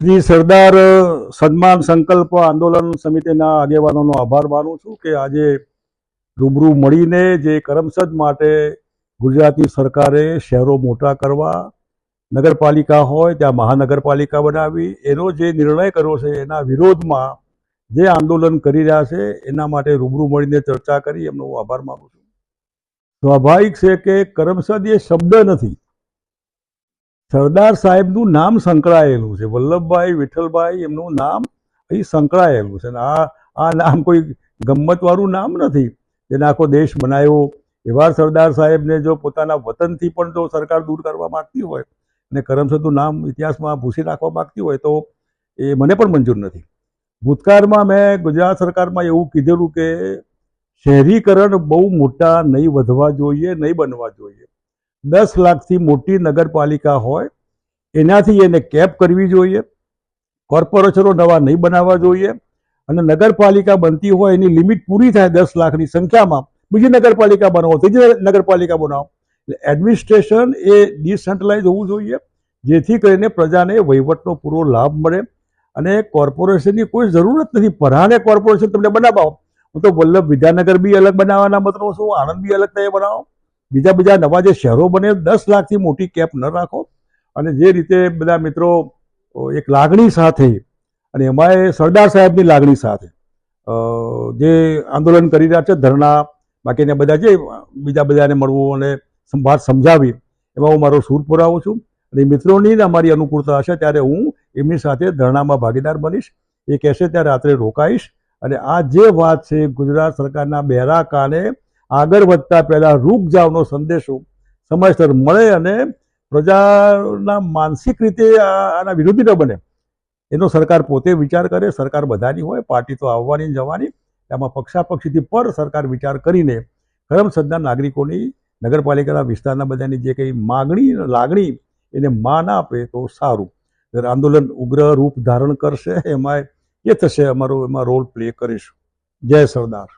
શ્રી સરદાર સન્માન સંકલ્પ આંદોલન સમિતિના આગેવાનોનો આભાર માનું છું કે આજે રૂબરૂ મળીને જે કરમસદ માટે ગુજરાતની સરકારે શહેરો મોટા કરવા, નગરપાલિકા હોય ત્યાં મહાનગરપાલિકા બનાવી, એનો જે નિર્ણય કર્યો છે, એના વિરોધમાં જે આંદોલન કરી રહ્યા છે, એના માટે રૂબરૂ મળીને ચર્ચા કરી, એમનો હું આભાર માનું છું. સ્વાભાવિક છે કે કરમસદ એ શબ્દ નથી સરદાર સાહેબનું નામ સંકળાયેલું છે. વલ્લભભાઈ, વિઠ્ઠલભાઈ એમનું નામ અહીં સંકળાયેલું છે. અને આ આ નામ કોઈ ગમ્મતવાળું નામ નથી. જેને આખો દેશ બનાવ્યો એવા સરદાર સાહેબને જો પોતાના વતનથી પણ જો સરકાર દૂર કરવા માગતી હોય અને કરમસદનું નામ ઇતિહાસમાં ભૂસી નાખવા માગતી હોય તો એ મને પણ મંજૂર નથી. ભૂતકાળમાં મેં ગુજરાત સરકારમાં એવું કીધેલું કે શહેરીકરણ બહુ મોટા નહીં વધવા જોઈએ, નહીં બનવા જોઈએ. દસ લાખથી મોટી નગરપાલિકા હોય, એનાથી એને કેપ કરવી જોઈએ, કોર્પોરેશનો નવા નહીં બનાવવા જોઈએ, અને નગરપાલિકા બનતી હોય એની લિમિટ પૂરી થાય દસ લાખની સંખ્યામાં, બીજી નગરપાલિકા બનાવો, ત્રીજી નગરપાલિકા બનાવો. એટલે એડમિનિસ્ટ્રેશન એ ડિસેન્ટ્રલાઇઝ હોવું જોઈએ, જેથી કરીને પ્રજાને વહીવટનો પૂરો લાભ મળે, અને કોર્પોરેશનની કોઈ જરૂરત નથી. પરાણે કોર્પોરેશન તમને બનાવો હું તો વલ્લભ વિદ્યાનગર બી અલગ બનાવવાના મતલબ છું, આણંદ બી અલગ તમે બનાવો. બીજા બીજા નવા જે શહેરો બને, દસ લાખથી મોટી કેપ ન રાખો. અને જે રીતે બધા મિત્રો એક લાગણી સાથે, અને એમાં સરદાર સાહેબની લાગણી સાથે જે આંદોલન કરી રહ્યા છે, ધરણા બાકીને બધા જે બીજા બધાને મળવું અને સંભાળ સમજાવી, એમાં હું મારો સૂર પુરાવું છું. અને મિત્રોની જ અમારી અનુકૂળતા હશે, ત્યારે હું એમની સાથે ધરણામાં ભાગીદાર બનીશ. એ કહેશે ત્યારે રાત્રે રોકાઈશ. અને આ જે વાત છે, ગુજરાત સરકારના બહેરા કાને આગળ વધતા પહેલાં રૂક જાવનો સંદેશો સમયસર મળે અને પ્રજાના માનસિક રીતે આના વિરોધી ન બને. એનો સરકાર પોતે વિચાર કરે, સરકાર બધાની હોય, પાર્ટી તો આવવાની જવાની એમાં પક્ષાપક્ષીથી પર સરકાર વિચાર કરીને કરમસદના નાગરિકોની નગરપાલિકાના વિસ્તારના બધાની જે કંઈ માગણી, લાગણી એને માન આપે તો સારું. આંદોલન ઉગ્ર રૂપ ધારણ કરશે એમાં એ થશે, અમારો એમાં રોલ પ્લે કરીશું. જય સરદાર.